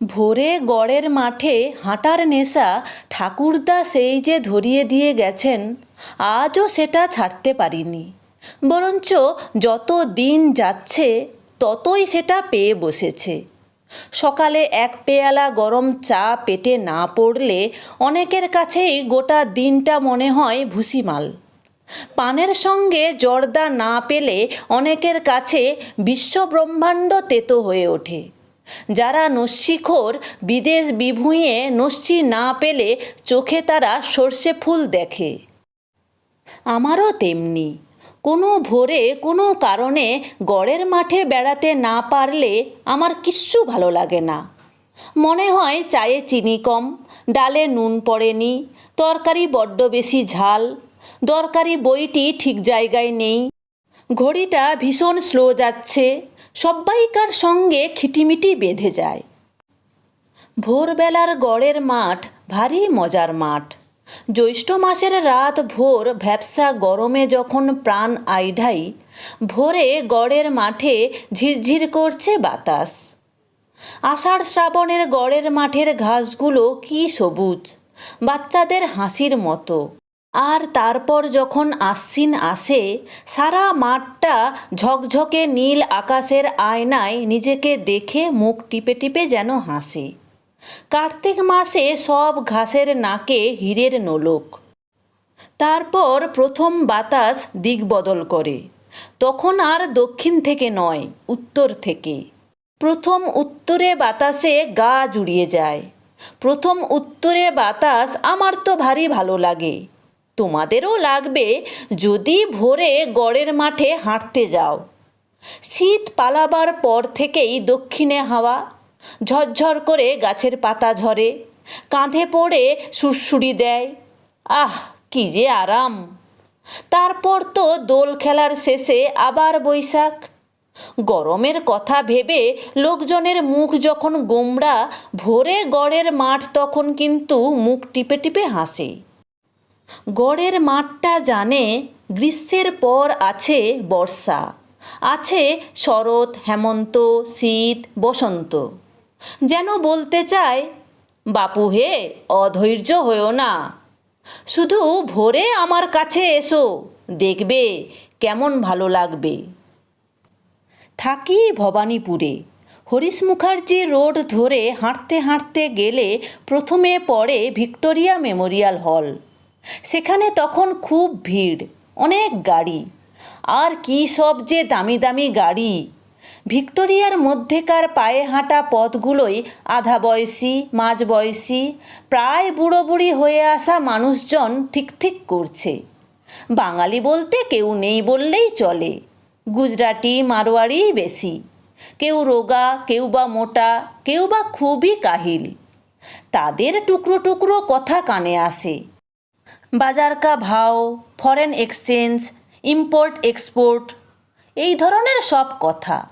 ভোরে গড়ের মাঠে হাঁটার নেশা ঠাকুরদা সেই যে ধরিয়ে দিয়ে গেছেন, আজও সেটা ছাড়তে পারিনি। বরঞ্চ যত দিন যাচ্ছে, ততই সেটা পেয়ে বসেছে। সকালে এক পেয়ালা গরম চা পেটে না পড়লে অনেকের কাছেই গোটা দিনটা মনে হয় ভুসিমাল। পানের সঙ্গে জর্দা না পেলে অনেকের কাছে বিশ্বব্রহ্মাণ্ড তেতো হয়ে ওঠে। যারা নস্যিখোর বিদেশ বিভুঁইয়ে নস্যি না পেলে চোখে তারা সর্ষে ফুল দেখে। আমারও তেমনি। কোনো ভোরে, কোনো কারণে গড়ের মাঠে বেড়াতে না পারলে আমার কিচ্ছু ভালো লাগে না। মনে হয় চায়ে চিনি কম, ডালে নুন পড়েনি, তরকারি বড্ড বেশি ঝাল, দরকারি বইটি ঠিক জায়গায় নেই, ঘড়িটা ভীষণ স্লো যাচ্ছে সব্বাইকার সঙ্গে খিটিমিটি বেঁধে যায়। ভোরবেলার গড়ের মাঠ, ভারী মজার মাঠ। জ্যৈষ্ঠ মাসের রাত ভোর ভ্যাপসা গরমে যখন প্রাণ আইঢাই, ভোরে গড়ের মাঠে ঝিরঝির করছে বাতাস। আষাঢ় শ্রাবণের গড়ের মাঠের ঘাসগুলো কি সবুজ, বাচ্চাদের হাসির মতো। আর তারপর যখন আশ্বিন আসে, সারা মাঠটা ঝকঝকে নীল আকাশের আয়নায় নিজেকে দেখে মুখ টিপে টিপে যেন হাসে। কার্তিক মাসে সব ঘাসের নাকে হীরের নোলক। তারপর প্রথম বাতাস দিক বদল করে। তখন আর দক্ষিণ থেকে নয়, উত্তর থেকে। প্রথম উত্তরে বাতাসে গা জুড়িয়ে যায়। প্রথম উত্তরে বাতাস আমার তো ভারী ভালো লাগে। তোমাদেরও লাগবে যদি ভোরে গড়ের মাঠে হাঁটতে যাও। শীত পালাবার পর থেকেই দক্ষিণে হাওয়া। ঝরঝর করে গাছের পাতা ঝরে। কাঁধে পড়ে সুরসুরি দেয়। আহ, কি যে আরাম। তারপর তো দোল খেলার শেষে আবার বৈশাখ। গরমের কথা ভেবে লোকজনের মুখ যখন গোমড়া, ভোরে গড়ের মাঠ তখন কিন্তু মুখ টিপে টিপে হাসে। গড়ের মাঠটা জানে, গ্রীষ্মের পর আছে বর্ষা। আছে শরৎ, হেমন্ত, শীত, বসন্ত। যেন বলতে চায় বাপু হে, অধৈর্য হয়েও না। শুধু ভোরে আমার কাছে এসো, দেখবে কেমন ভালো লাগবে। থাকি ভবানীপুরে। হরিশ মুখার্জি রোড ধরে হাঁটতে হাঁটতে গেলে প্রথমে পড়ে ভিক্টোরিয়া মেমোরিয়াল হল। সেখানে তখন খুব ভিড়, অনেক গাড়ি। আর কী সব যে দামি দামি গাড়ি। ভিক্টোরিয়ার মধ্যেকার পায়ে হাঁটা পথগুলোই আধা বয়সী, মাঝ বয়সী, প্রায় বুড়ো বুড়ি হয়ে আসা মানুষজন ঠিক ঠিক করছে। বাঙালি বলতে কেউ নেই বললেই চলে। গুজরাটি মারোয়াড়ি বেশি। কেউ রোগা, কেউ বা মোটা, কেউ বা খুবই কাহিল। তাদের টুকরো টুকরো কথা কানে আসে। বাজার কা ভাও ফরেন এক্সচেঞ্জ ইম্পোর্ট এক্সপোর্ট এই ধরনের সব কথা।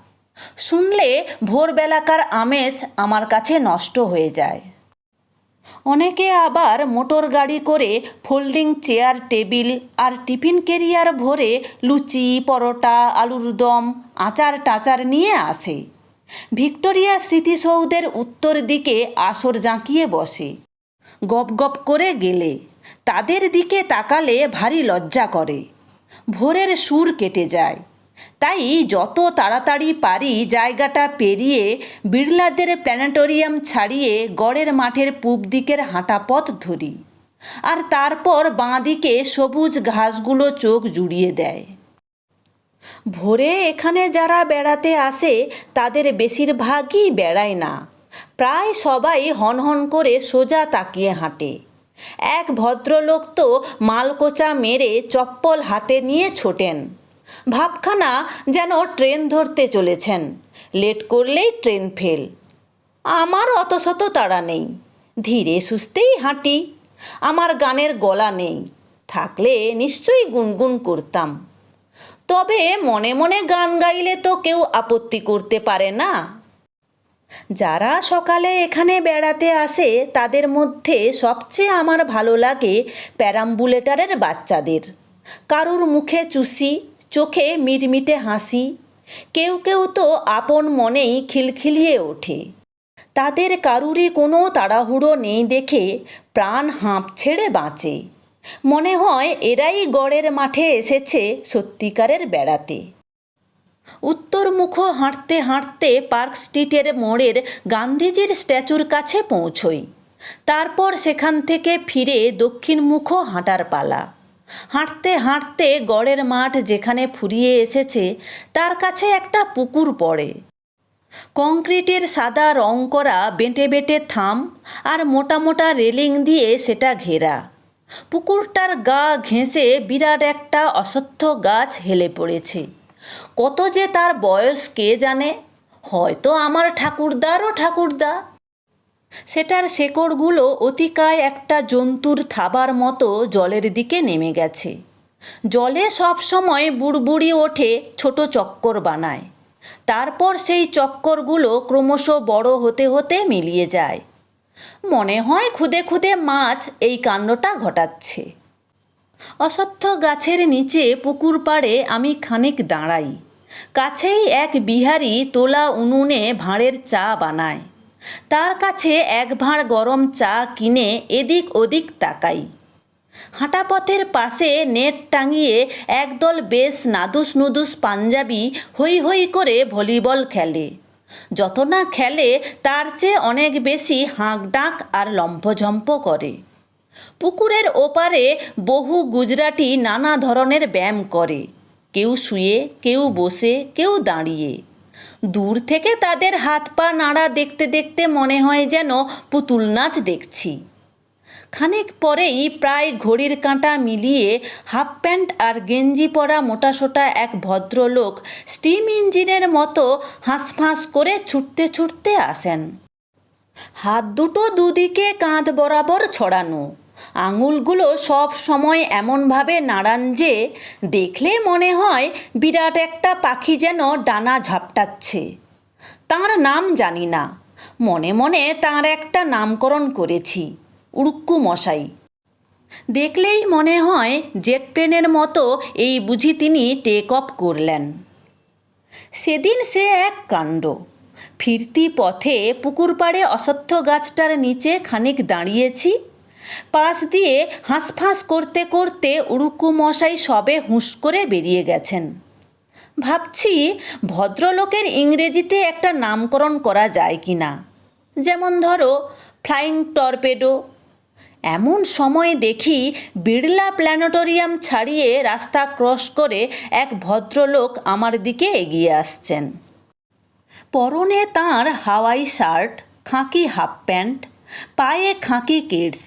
শুনলে ভোরবেলাকার আমেজ আমার কাছে নষ্ট হয়ে যায়। অনেকে আবার মোটর গাড়ি করে ফোল্ডিং চেয়ার, টেবিল আর টিফিন কেরিয়ার ভরে লুচি, পরোটা, আলুর দম, আচার টাচার নিয়ে আসে। ভিক্টোরিয়া স্মৃতিসৌধের উত্তর দিকে আসর জাঁকিয়ে বসে। গপ গপ করে গেলে। তাদের দিকে তাকালে ভারী লজ্জা করে। ভোরের সুর কেটে যায়। তাই যত তাড়াতাড়ি পারি জায়গাটা পেরিয়ে বিড়লাদের প্ল্যানেটোরিয়াম ছাড়িয়ে গড়ের মাঠের পূব দিকের হাঁটা পথ ধরি। আর তারপর বাঁ দিকে সবুজ ঘাসগুলো চোখ জুড়িয়ে দেয়। ভোরে এখানে যারা বেড়াতে আসে, তাদের বেশিরভাগই বেড়ায় না। প্রায় সবাই হনহন করে সোজা তাকিয়ে হাঁটে। এক ভদ্রলোক তো মালকোচা মেরে চপ্পল হাতে নিয়ে ছোটেন। ভাবখানা যেন ট্রেন ধরতে চলেছেন। লেট করলেই ট্রেন ফেল। আমার অত শত তাড়া নেই। ধীরে সুস্থেই হাঁটি। আমার গানের গলা নেই। থাকলে নিশ্চয়ই গুনগুন করতাম। তবে মনে মনে গান গাইলে তো কেউ আপত্তি করতে পারে না। যারা সকালে এখানে বেড়াতে আসে, তাদের মধ্যে সবচেয়ে আমার ভালো লাগে প্যারাম্বুলেটারের বাচ্চাদের। কারুর মুখে চুষি, চোখে মিটমিটে হাসি, কেউ কেউ তো আপন মনেই খিলখিলিয়ে ওঠে। তাদের কারুরই কোনো তাড়াহুড়ো নেই দেখে প্রাণ হাঁপ ছেড়ে বাঁচে। মনে হয় এরাই গড়ের মাঠে এসেছে সত্যিকারের বেড়াতে। উত্তরমুখ হাঁটতে হাঁটতে পার্ক স্ট্রিটের মোড়ের গান্ধীজির স্ট্যাচুর কাছে পৌঁছই। তারপর সেখান থেকে ফিরে দক্ষিণমুখ হাঁটার পালা। হাঁটতে হাঁটতে গড়ের মাঠ যেখানে ফুরিয়ে এসেছে, তার কাছে একটা পুকুর পড়ে। কংক্রিটের সাদা রং করা বেঁটে বেঁটে থাম আর মোটা মোটা রেলিং দিয়ে সেটা ঘেরা। পুকুরটার গা ঘেঁষে বিরাট একটা অসত্য গাছ হেলে পড়েছে। কত যে তার বয়স কে জানে? হয়তো আমার ঠাকুরদারও ঠাকুরদা। সেটার শেকড়গুলো অতিকায় একটা জন্তুর থাবার মতো জলের দিকে নেমে গেছে। জলে সব সময় বুড়বুড়ি ওঠে, ছোট চক্কর বানায়। তারপর সেই চক্করগুলো ক্রমশ বড় হতে হতে মিলিয়ে যায়। মনে হয় খুদে খুদে মাছ এই কাণ্ডটা ঘটাচ্ছে। অসত্য গাছের নিচে পুকুর পাড়ে আমি খানিক দাঁড়াই। কাছেই এক বিহারি তোলা উনুনে ভাঁড়ের চা বানায়। তার কাছে এক ভাঁড় গরম চা কিনে এদিক ওদিক তাকাই হাঁটাপথের পাশে নেট টাঙিয়ে একদল বেশ নাদুস নুদুস পাঞ্জাবি হই হই করে ভলিবল খেলে। যত না খেলে, তার চেয়ে অনেক বেশি হাঁক ডাক আর লম্ফঝম্প করে। পুকুরের ওপারে বহু গুজরাটি নানা ধরনের ব্যায়াম করে। কেউ শুয়ে, কেউ বসে, কেউ দাঁড়িয়ে। দূর থেকে তাদের হাত পা নাড়া দেখতে দেখতে মনে হয় যেন পুতুল নাচ দেখছি। খানিক পরেই প্রায় ঘড়ির কাঁটা মিলিয়ে হাফ প্যান্ট আর গেঞ্জি পরা মোটাসোটা এক ভদ্রলোক স্টিম ইঞ্জিনের মতো হাঁসফাঁস করে ছুটতে ছুটতে আসেন। হাত দুটো দুদিকে কাঁধ বরাবর ছড়ানো। আঙুলগুলো সব সময় এমনভাবে নাড়ান যে দেখলে মনে হয় বিরাট একটা পাখি যেন ডানা ঝাপটাচ্ছে। তাঁর নাম জানি না। মনে মনে তাঁর একটা নামকরণ করেছি, উড়ুক্কু মশাই। দেখলেই মনে হয় জেট প্লেনের মতো এই বুঝি তিনি টেক অফ করলেন। সেদিন সে এক কাণ্ড। ফিরতি পথে পুকুর পাড়ে অসত্য গাছটার নিচে খানিক দাঁড়িয়েছি। পাশ দিয়ে হাঁসফাঁস করতে করতে উড়ুকু মশাই সবে হুঁশ করে বেরিয়ে গেছেন। ভাবছি ভদ্রলোকের ইংরেজিতে একটা নামকরণ করা যায় কি না যেমন ধরো, ফ্লাইং টর্পেডো। এমন সময় দেখি বিড়লা প্ল্যানেটোরিয়াম ছাড়িয়ে রাস্তা ক্রস করে এক ভদ্রলোক আমার দিকে এগিয়ে আসছেন। পরনে তাঁর হাওয়াই শার্ট, খাঁকি হাফ প্যান্ট, পায়ে খাঁকি কিডস।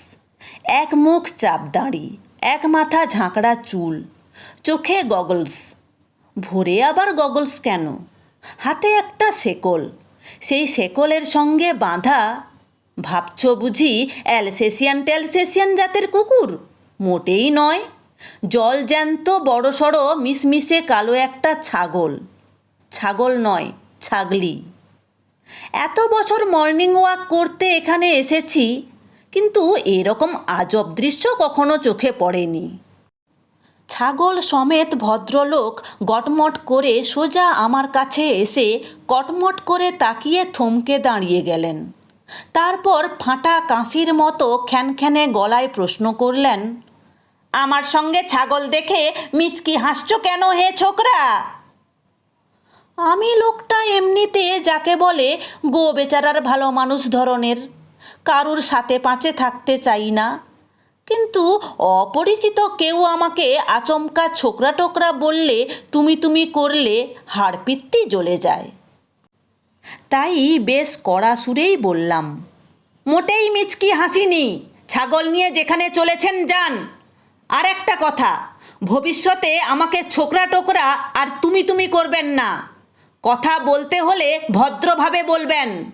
এক মুখ চাপ দাঁড়ি, এক মাথা ঝাঁকড়া চুল, চোখে গগলস ভোরে আবার গগলস কেন? হাতে একটা শেকল, সেই শেকলের সঙ্গে বাঁধা, ভাবছ বুঝি অ্যালসেসিয়ান ট্যালসেসিয়ান জাতের কুকুর? মোটেই নয়, জল জ্যান্ত বড়সড় মিশমিশে কালো একটা ছাগল। ছাগল নয়, ছাগলি। এত বছর মর্নিং ওয়াক করতে এখানে এসেছি কিন্তু এরকম আজব দৃশ্য কখনো চোখে পড়েনি। ছাগল সমেত ভদ্রলোক গটমট করে সোজা আমার কাছে এসে কটমট করে তাকিয়ে থমকে দাঁড়িয়ে গেলেন। তারপর ফাঁটা কাঁসির মতো খ্যানখ্যানে গলায় প্রশ্ন করলেন, আমার সঙ্গে ছাগল দেখে মিচকি হাসছো কেন হে ছোকরা? আমি লোকটা এমনিতে যাকে বলে গো বেচারার ভালো মানুষ ধরনের। কারুর সাথে পাঁচে থাকতে চাই না। কিন্তু অপরিচিত কেউ আমাকে আচমকা ছোকরা টোকরা বললে, তুমি তুমি করলে হাড়পিত্তি জ্বলে যায়। তাই বেশ কড়া সুরেই বললাম, মোটেই মিচকি হাসিনি, ছাগল নিয়ে যেখানে চলেছেন যান। আর একটা কথা, ভবিষ্যতে আমাকে ছোকরা টোকরা আর তুমি তুমি করবেন না। কথা বলতে হলে ভদ্রভাবে বলবেন।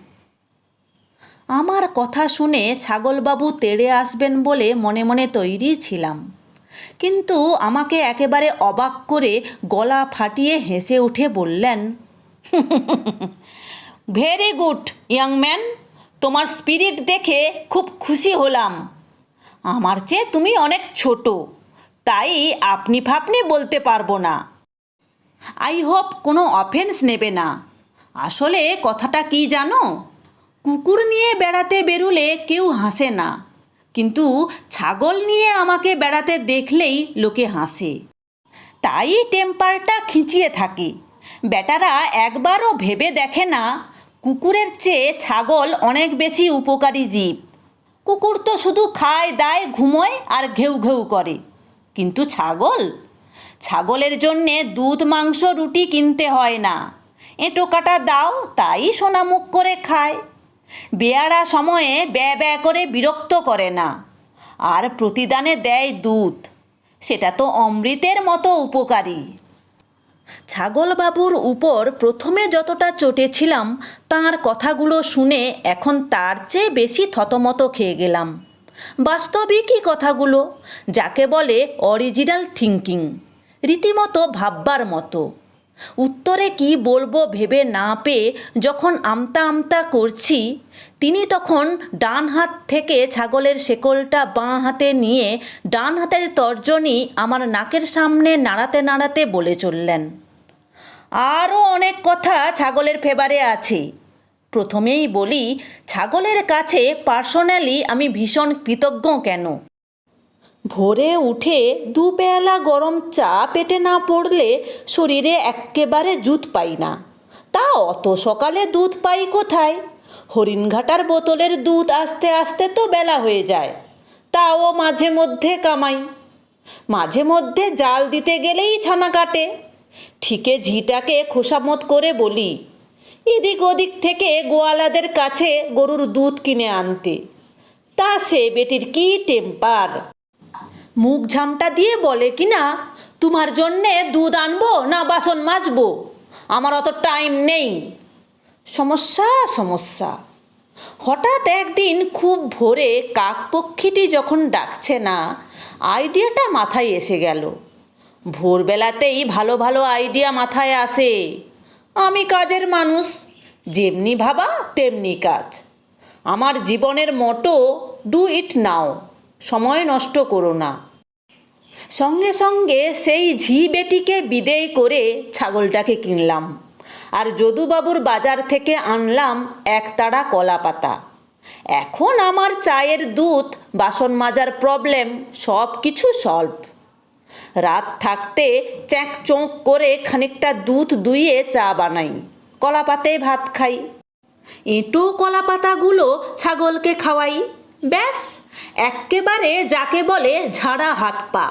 আমার কথা শুনে ছাগলবাবু তেড়ে আসবেন বলে মনে মনে তৈরি ছিলাম। কিন্তু আমাকে একেবারে অবাক করে গলা ফাটিয়ে হেসে উঠে বললেন, ভেরি গুড, ইয়াং ম্যান, তোমার স্পিরিট দেখে খুব খুশি হলাম। আমার চেয়ে তুমি অনেক ছোট, তাই আপনি ফাপনি বলতে পারব না। আই হোপ কোনো অফেন্স নেবে না। আসলে কথাটা কি জানো? কুকুর নিয়ে বেড়াতে বেরুলে কেউ হাসে না। কিন্তু ছাগল নিয়ে আমাকে বেড়াতে দেখলেই লোকে হাসে। তাই টেম্পারটা খিঁচিয়ে থাকে। বেটারা একবারও ভেবে দেখে না, কুকুরের চেয়ে ছাগল অনেক বেশি উপকারী জীব। কুকুর তো শুধু খায়, দায়, ঘুমোয় আর ঘেউ ঘেউ করে। কিন্তু ছাগল? ছাগলের জন্যে দুধ, মাংস, রুটি কিনতে হয় না। এঁটো কাটা দাও, তাই সোনামুখ করে খায়। বেয়ারা সময়ে ব্যয় ব্যয় করে বিরক্ত করে না। আর প্রতিদানে দেয় দুধ। সেটা তো অমৃতের মতো উপকারী। ছাগলবাবুর উপর প্রথমে যতটা চটেছিলাম, তার কথাগুলো শুনে এখন তার চেয়ে বেশি থতমত খেয়ে গেলাম। বাস্তবিকই কথাগুলো, যাকে বলে অরিজিনাল থিঙ্কিং রীতিমতো ভাববার মতো। উত্তরে কি বলব ভেবে না পেয়ে যখন আমতা আমতা করছি, তিনি তখন ডান হাত থেকে ছাগলের শেকলটা বাঁ হাতে নিয়ে ডান হাতের তর্জনী আমার নাকের সামনে নাড়াতে নাড়াতে বলে চললেন আরও অনেক কথা ছাগলের ফেবারে আছে। প্রথমেই বলি, ছাগলের কাছে পার্সোনালি আমি ভীষণ কৃতজ্ঞ কেন? ভোরে উঠে দু পেয়ালা গরম চা পেটে না পড়লে শরীরে এক্কেবারে জুত পাই না। তা অত সকালে দুধ পাই কোথায়? হরিণঘাটার বোতলের দুধ আস্তে আস্তে তো বেলা হয়ে যায়। তাও মাঝে মধ্যে কামাই। মাঝে মধ্যে জাল দিতে গেলেই ছানা কাটে। ঠিকে ঝিটাকে খোসামত করে বলি, এদিক ওদিক থেকে গোয়ালাদের কাছে গরুর দুধ কিনে আনতে। তা সে বেটির কি টেম্পার? মুখ ঝামটা দিয়ে বলে কি না তোমার জন্যে দুধ আনব না বাসন মাজবো? আমার অত টাইম নেই। সমস্যা সমস্যা। হঠাৎ একদিন খুব ভোরে কাকপক্ষীটি যখন ডাকছে না, আইডিয়াটা মাথায় এসে গেল। ভোরবেলাতেই ভালো ভালো আইডিয়া মাথায় আসে। আমি কাজের মানুষ, যেমনি ভাবা তেমনি কাজ। আমার জীবনের মোটো ডু ইট নাও সময় নষ্ট করো না। সঙ্গে সঙ্গে সেই ঝি বেটিকে বিদেয় করে ছাগলটাকে কিনলাম। আর যদুবাবুর বাজার থেকে আনলাম একতাড়া কলা পাতা। এখন আমার চায়ের দুধ, বাসন মাজার প্রবলেম সব কিছু সলভ রাত থাকতে চ্যাঁক চোঁক করে খানিকটা দুধ দুইয়ে চা বানাই, কলা পাতে ভাত খাই। এঁটো কলা পাতাগুলো ছাগলকে খাওয়াই, ব্যাস, এক্কেবারে যাকে বলে ঝাড়া হাত পা।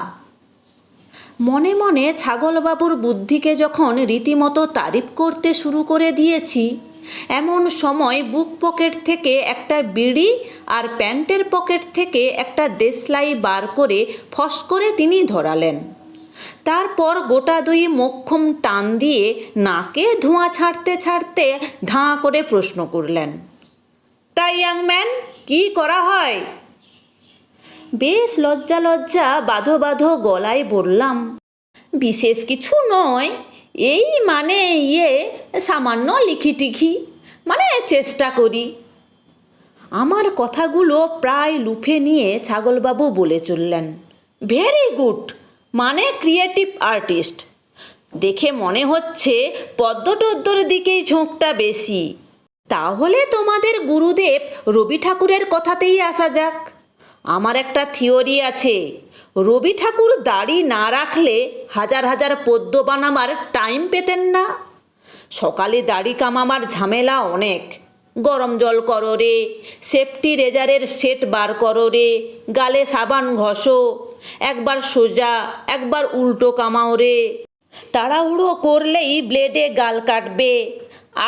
মনে মনে ছাগলবাবুর বুদ্ধিকে যখন রীতিমতো তারিফ করতে শুরু করে দিয়েছি, এমন সময় বুক পকেট থেকে একটা বিড়ি আর প্যান্টের পকেট থেকে একটা দেশলাই বার করে ফস করে তিনি ধরালেন। তারপর গোটা দুই মক্ষম টান দিয়ে নাকে ধোঁয়া ছাড়তে ছাড়তে ধাঁ করে প্রশ্ন করলেন, তাই ইয়াং ম্যান কি করা হয়? বেশ লজ্জা লজ্জা বাঁধো বাঁধো গলায় বললাম, বিশেষ কিছু নয়, এই মানে ইয়ে সামান্য লিখি টিখি মানে চেষ্টা করি। আমার কথাগুলো প্রায় লুফে নিয়ে ছাগলবাবু বলে চললেন, ভেরি গুড মানে ক্রিয়েটিভ আর্টিস্ট। দেখে মনে হচ্ছে পদ্মটদ্দর দিকেই ঝোঁকটা বেশি। তাহলে তোমাদের গুরুদেব রবি ঠাকুরের কথাতেই আসা যাক। আমার একটা থিওরি আছে। রবি ঠাকুর দাড়ি না রাখলে হাজার হাজার পদ্য বানাবার টাইম পেতেন না। সকালে দাড়ি কামাবার ঝামেলা অনেক। গরম জল করো রে, সেফটি রেজারের সেট বার করো রে, গালে সাবান ঘষো, একবার সোজা, একবার উল্টো কামাও রে। তাড়াহুড়ো করলেই ব্লেডে গাল কাটবে,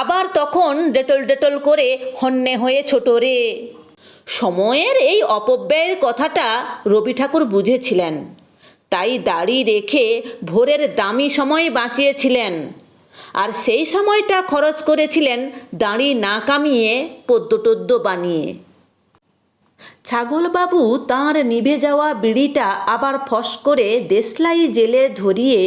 আবার তখন ডেটল ডেটল করে হন্যে হয়ে ছোট রে। সময়ের এই অপব্যয়ের কথাটা রবি ঠাকুর বুঝেছিলেন। তাই দাড়ি রেখে ভোরের দামি সময় বাঁচিয়েছিলেন। আর সেই সময়টা খরচ করেছিলেন দাঁড়ি না কামিয়ে পদ্য বানিয়ে। ছাগলবাবু তাঁর নিভে যাওয়া বিড়িটা আবার ফস করে দেশলাই জেলে ধরিয়ে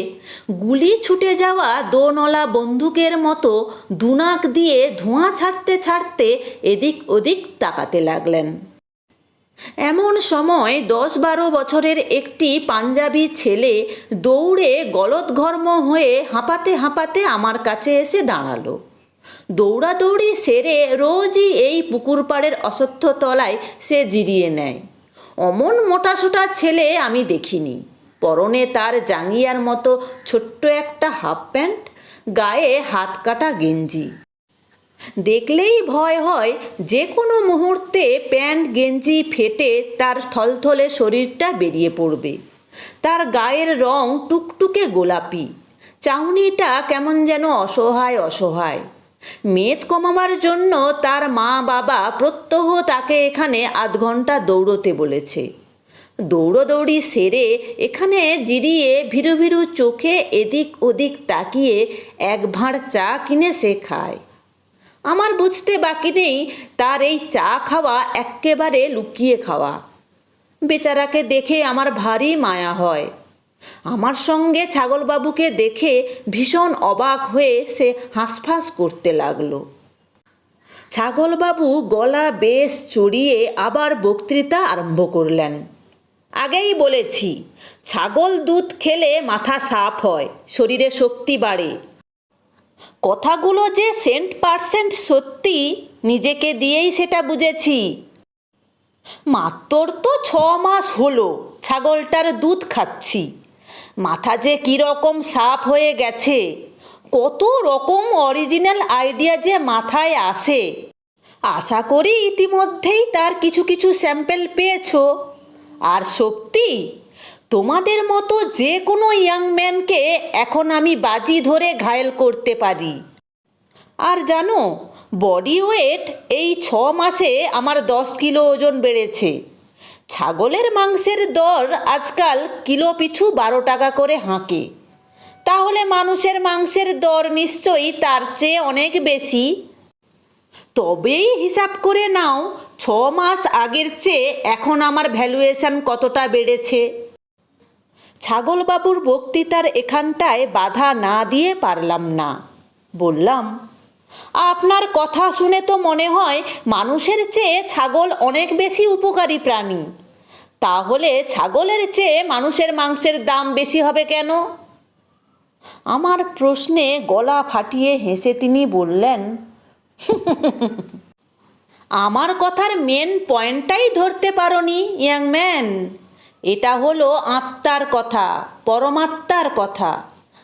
গুলি ছুটে যাওয়া দোনলা বন্দুকের মতো দুনাক দিয়ে ধোঁয়া ছাড়তে ছাড়তে এদিক ওদিক তাকাতে লাগলেন। এমন সময় দশ বারো বছরের একটি পাঞ্জাবি ছেলে দৌড়ে গলদঘর্ম হয়ে হাঁপাতে হাঁপাতে আমার কাছে এসে দাঁড়াল। দৌড়াদৌড়ি সেরে রোজই এই পুকুর পাড়ের অসত্য তলায় সে জিরিয়ে নেয়। অমন মোটাসোটা ছেলে আমি দেখিনি। পরনে তার জাঙ্গিয়ার মতো ছোট্ট একটা হাফ প্যান্ট, গায়ে হাত কাটা গেঞ্জি। দেখলেই ভয় হয় যে কোনো মুহূর্তে প্যান্ট, গেঞ্জি ফেটে তার থলথলে শরীরটা বেরিয়ে পড়বে। তার গায়ের রং টুকটুকে গোলাপি। চাউনিটা কেমন যেন অসহায় অসহায়। মেদ কমাবার জন্য তার মা বাবা প্রত্যহ তাকে এখানে আধ ঘণ্টা দৌড়তে বলেছে। দৌড়োদৌড়ি সেরে এখানে জিরিয়ে ভীরু ভীরু চোখে এদিক ওদিক তাকিয়ে এক ভাঁড় চা কিনে সে খায়। আমার বুঝতে বাকি নেই তার এই চা খাওয়া এক্কেবারে লুকিয়ে খাওয়া। বেচারাকে দেখে আমার ভারী মায়া হয়। আমার সঙ্গে ছাগলবাবুকে দেখে ভীষণ অবাক হয়ে সে হাঁসফাঁস করতে লাগল। ছাগলবাবু গলা বেশ চড়িয়ে আবার বক্তৃতা আরম্ভ করলেন। আগেই বলেছি, ছাগল দুধ খেলে মাথা সাফ হয়, শরীরে শক্তি বাড়ে। কথাগুলো যে সেন্ট পারসেন্ট সত্যি, নিজেকে দিয়েই সেটা বুঝেছি। মাত্র তো ছ মাস হলো ছাগলটার দুধ খাচ্ছি। মাথা যে কীরকম সাফ হয়ে গেছে, কত রকম অরিজিনাল আইডিয়া যে মাথায় আসে। আশা করি ইতিমধ্যেই তার কিছু কিছু স্যাম্পেল পেয়েছ। আর সত্যি, তোমাদের মতো যে কোনো ইয়াং ম্যানকে এখন আমি বাজি ধরে ঘায়েল করতে পারি। আর জানো বডি ওয়েট এই ছ মাসে আমার দশ কিলো ওজন বেড়েছে। ছাগলের মাংসের দর আজকাল কিলো পিছু বারো টাকা করে হাঁকে। তাহলে মানুষের মাংসের দর নিশ্চয়ই তার চেয়ে অনেক বেশি। তবেই হিসাব করে নাও, ছ মাস আগের চেয়ে এখন আমার ভ্যালুয়েশন কতটা বেড়েছে। ছাগলবাবুর বক্তৃতার এখানটায় বাধা না দিয়ে পারলাম না। বললাম আপনার কথা শুনে তো মনে হয় মানুষের চেয়ে ছাগল অনেক বেশি উপকারী প্রাণী। তাহলে ছাগলের চেয়ে মানুষের মাংসের দাম বেশি হবে কেন? আমার প্রশ্নে গলা ফাটিয়ে হেসে তিনি বললেন, আমার কথার মেন পয়েন্টটাই ধরতে পারোনি ইয়াং ম্যান এটা হলো আত্মার কথা, পরমাত্মার কথা।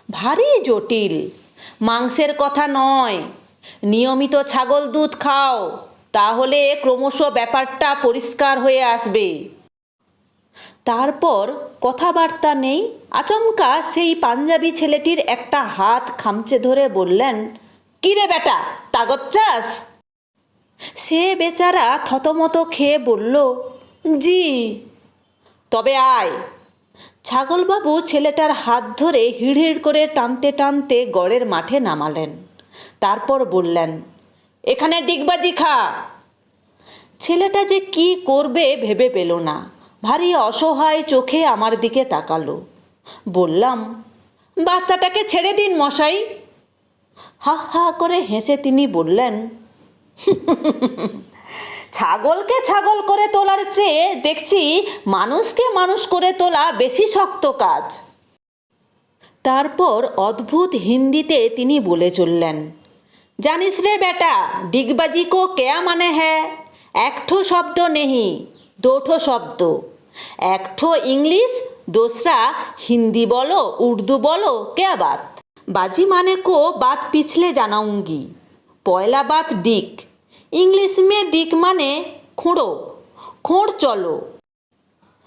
ভারী জটিল। মাংসের কথা নয় নিয়মিত ছাগল দুধ খাও, তাহলে ক্রমশ ব্যাপারটা পরিষ্কার হয়ে আসবে। তারপর কথাবার্তা নেই। আচমকা সেই পাঞ্জাবি ছেলেটির একটা হাত খামচে ধরে বললেন কিরে বেটা, তাগত চাস? সে বেচারা থতমত খেয়ে বলল, জি। তবে আয়। ছাগলবাবু ছেলেটার হাত ধরে হিড়হিড় করে টানতে টানতে গড়ের মাঠে নামালেন। তারপর বললেন, এখানে ডিগবাজি খা। ছেলেটা যে কি করবে ভেবে পেল না। ভারী অসহায় চোখে আমার দিকে তাকালো। বললাম, বাচ্চাটাকে ছেড়ে দিন মশাই। হা হা করে হেসে তিনি বললেন, ছাগলকে ছাগল করে তোলার চেয়ে দেখছি মানুষকে মানুষ করে তোলা বেশি শক্ত কাজ। তারপর অদ্ভুত হিন্দিতে তিনি বলে চললেন, জানিস রে বেটা, ডিগবাজি কো কেয়া মানে হ্যাঁ একঠো শব্দ নেহি, দোঠো শব্দ। একঠো ইংলিশ, দোসরা হিন্দি বলো, উর্দু বলো, কেয়া বাত? বাজি মানে কো বাত পিছলে জানাউঙ্গি। পয়লা বাত ডিক। ইংলিশ মে ডিক মানে খোঁড়ো, খোঁড় চলো।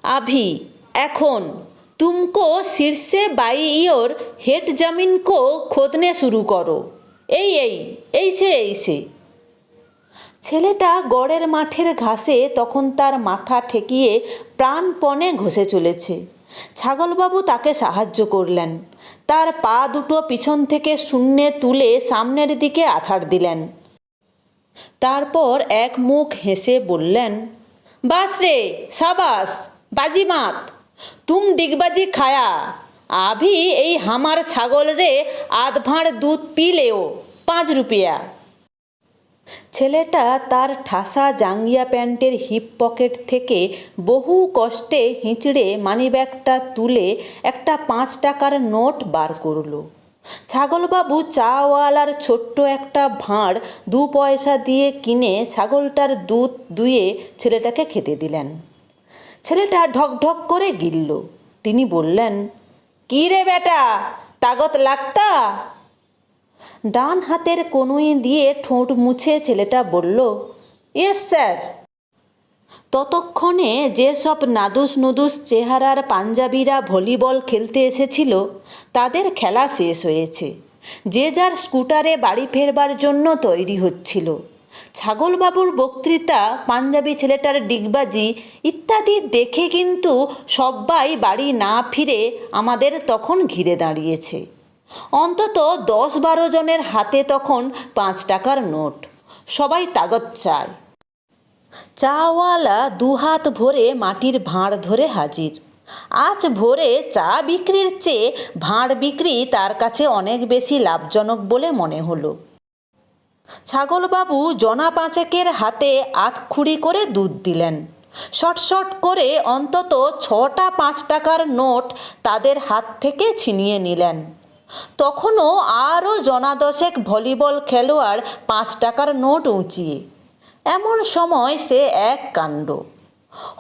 আভি, এখন তুমকো শীর্ষে বাই ইয়োর হেট জামিন কো খোদনে শুরু করো। এই এই এই সে এই সে। ছেলেটা গড়ের মাঠের ঘাসে তখন তার মাথা ঠেকিয়ে প্রাণপণে ঘষে চলেছে। ছাগলবাবু তাকে সাহায্য করলেন। তার পা দুটো পিছন থেকে শূন্যে তুলে সামনের দিকে আছাড় দিলেন। তারপর এক মুখ হেসে বললেন, বাস রে, সাবাস, বাজিমাত। তুম ডিগবাজি খায়া, আভি এই হামার ছাগল রে আধ ভাঁড় দুধ পিলেও পাঁচ রুপিয়া। ছেলেটা তার ঠাসা জাঙ্গিয়া প্যান্টের হিপ পকেট থেকে বহু কষ্টে হিঁচড়ে মানিব্যাগটা তুলে একটা পাঁচ টাকার নোট বার করল। ছাগলবাবু চাওয়ালার ছোট্ট একটা ভাঁড় দু পয়সা দিয়ে কিনে ছাগলটার দুধ দুয়ে ছেলেটাকে খেতে দিলেন। ছেলেটা ঢক ঢক করে গিলল। তিনি বললেন, কী রে বেটা, তাগত লাগতা? ডান হাতের কনুই দিয়ে ঠোঁট মুছে ছেলেটা বলল, ইয়েস স্যার। ততক্ষণে যেসব নাদুস নুদুস চেহারার পাঞ্জাবিরা ভলিবল খেলতে এসেছিল, তাদের খেলা শেষ হয়েছে। যে যার স্কুটারে বাড়ি ফেরবার জন্য তৈরি হচ্ছিল। ছাগলবাবুর বক্তৃতা, পাঞ্জাবি ছেলেটার ডিগবাজি ইত্যাদি দেখে কিন্তু সবাই বাড়ি না ফিরে আমাদের তখন ঘিরে দাঁড়িয়েছে। অন্তত দশ বারো জনের হাতে তখন পাঁচ টাকার নোট। সবাই তাগত চায়। চাওয়ালা দুহাত ভরে মাটির ভাঁড় ধরে হাজির। আজ ভোরে চা বিক্রির চেয়ে ভাঁড় বিক্রি তার কাছে অনেক বেশি লাভজনক বলে মনে হলো। ছাগলবাবু জনা পাঁচেকের হাতে আতখুড়ি করে দুধ দিলেন। শট শট করে অন্তত ছটা পাঁচ টাকার নোট তাদের হাত থেকে ছিনিয়ে নিলেন। তখনও আরও জনাদশেক ভলিবল খেলোয়াড় পাঁচ টাকার নোট উঁচিয়ে। এমন সময় সে এক কাণ্ড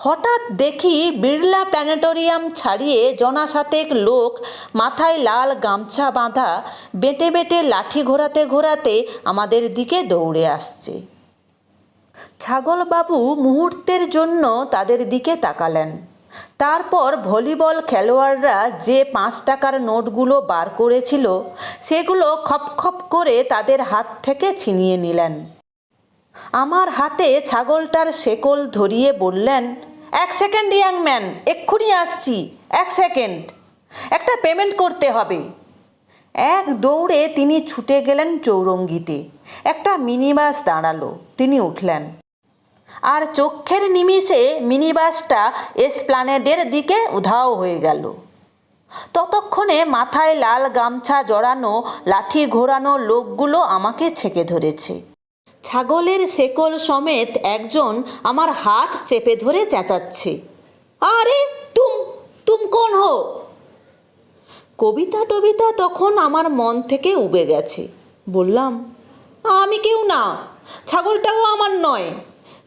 হঠাৎ দেখি বিড়লা প্ল্যানেটোরিয়াম ছাড়িয়ে জনা সাতেক লোক মাথায় লাল গামছা বাঁধা বেটে বেটে লাঠি ঘোরাতে ঘোরাতে আমাদের দিকে দৌড়ে আসছে। ছাগলবাবু মুহূর্তের জন্য তাদের দিকে তাকালেন। তারপর ভলিবল খেলোয়াড়রা যে পাঁচ টাকার নোটগুলো বার করেছিল, সেগুলো খপ খপ করে তাদের হাত থেকে ছিনিয়ে নিলেন। আমার হাতে ছাগলটার শেকল ধরিয়ে বললেন, এক সেকেন্ড, ইয়াং ম্যান, এক্ষুনি আসছি, এক সেকেন্ড। একটা পেমেন্ট করতে হবে। এক দৌড়ে তিনি ছুটে গেলেন চৌরঙ্গিতে। একটা মিনিবাস দাঁড়াল, তিনি উঠলেন। আর চক্ষের নিমিষে মিনি বাসটা এসপ্লানেডের দিকে উধাও হয়ে গেল। ততক্ষণে মাথায় লাল গামছা জড়ানো, লাঠি ঘোরানো লোকগুলো আমাকে ছেঁকে ধরেছে। ছাগলের শেকল সমেত একজন আমার হাত চেপে ধরে চেঁচাচ্ছে। আরে, তুম তুম কোন হো? কবিতা টবিতা তখন আমার মন থেকে উবে গেছে। বললাম, আমি কেউ না, ছাগলটাও আমার নয়,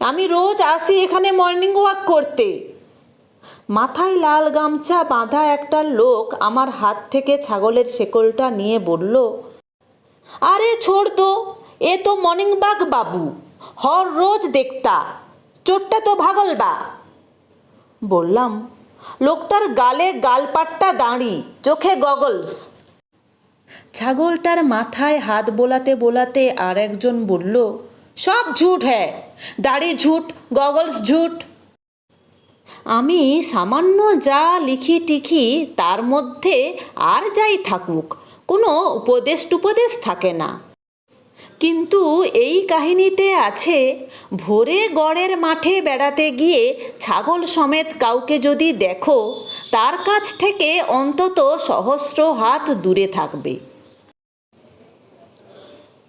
আমি রোজ আসি এখানে মর্নিং ওয়াক করতে। মাথায় লাল গামছা বাঁধা একটা লোক আমার হাত থেকে ছাগলের শেকলটা নিয়ে বলল, আরে, ছোড় তো। এ তো মর্নিং বাগ বাবু, হর রোজ দেখতা, চোরটা তো ভাগলবা। বললাম, লোকটার গালে গালপাট্টা দাঁড়ি, চোখে গগলস। ছাগলটার মাথায় হাত বোলাতে বোলাতে আর একজন বলল, সব ঝুট হ্যাঁ দাড়ি ঝুট, গগলস ঝুট। আমি সামান্য যা লিখি টিখি তার মধ্যে আর যাই থাকুক, কোনো উপদেশ টুপদেশ থাকে না। কিন্তু এই কাহিনীতে আছে, ভোরে গড়ের মাঠে বেড়াতে গিয়ে ছাগল সমেত কাউকে যদি দেখো, তার কাছ থেকে অন্তত সহস্র হাত দূরে থাকবে।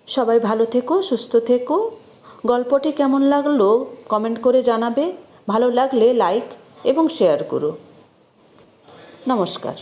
সবাই ভালো থেকো, সুস্থ থেকো। গল্পটি কেমন লাগল কমেন্ট করে জানাবে। ভালো লাগলে লাইক এবং শেয়ার করো। নমস্কার।